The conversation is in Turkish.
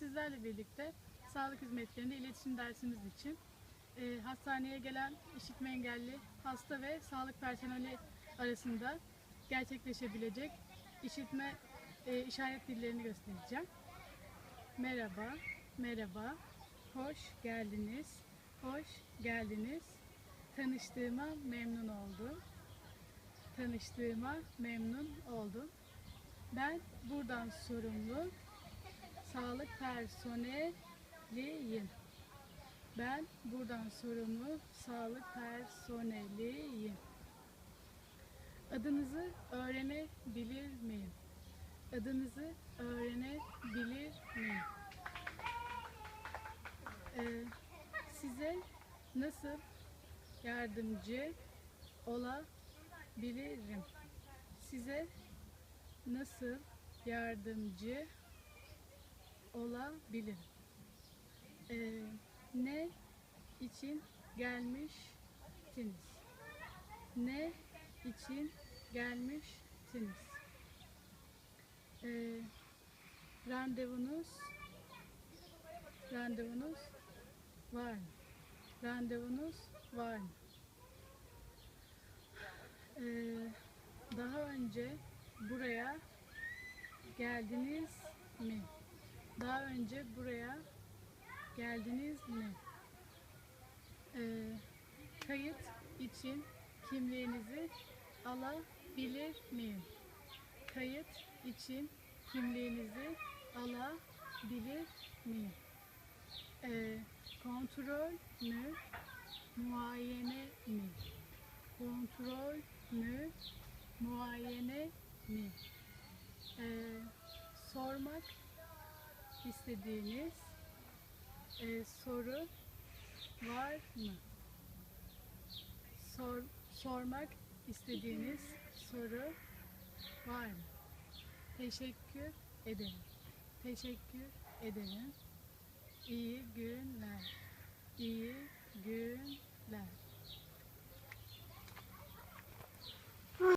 sizlerle birlikte sağlık hizmetlerinde iletişim dersimiz için e, hastaneye gelen işitme engelli hasta ve sağlık personeli arasında gerçekleşebilecek işitme e, işaret dillerini göstereceğim. Merhaba, merhaba, hoş geldiniz, hoş geldiniz. Tanıştığıma memnun oldum. Tanıştığıma memnun oldum. Ben buradan sorumlu sağlık personeliyim. Ben buradan sorumlu sağlık personeliyim. Adınızı öğrenebilir miyim? Adınızı öğrenebilir miyim? Ee, size nasıl yardımcı olabilirim? Size nasıl yardımcı olabilirim? Ee, ne için gelmiştiniz? Ne için gelmiştiniz? Ee, randevunuz randevunuz var mı? Randevunuz var mı? Ee, daha önce buraya geldiniz mi? Daha önce buraya geldiniz mi? Ee, kayıt için kimliğinizi alabilir miyim? Kayıt için kimliğinizi alabilir miyim? Ee, kontrol mü? Muayene mi? Kontrol mü? Muayene mi? Ee, sormak istediğiniz e, soru var mı? Sor, sormak istediğiniz soru var mı? Teşekkür ederim. Teşekkür ederim. İyi günler. İyi günler.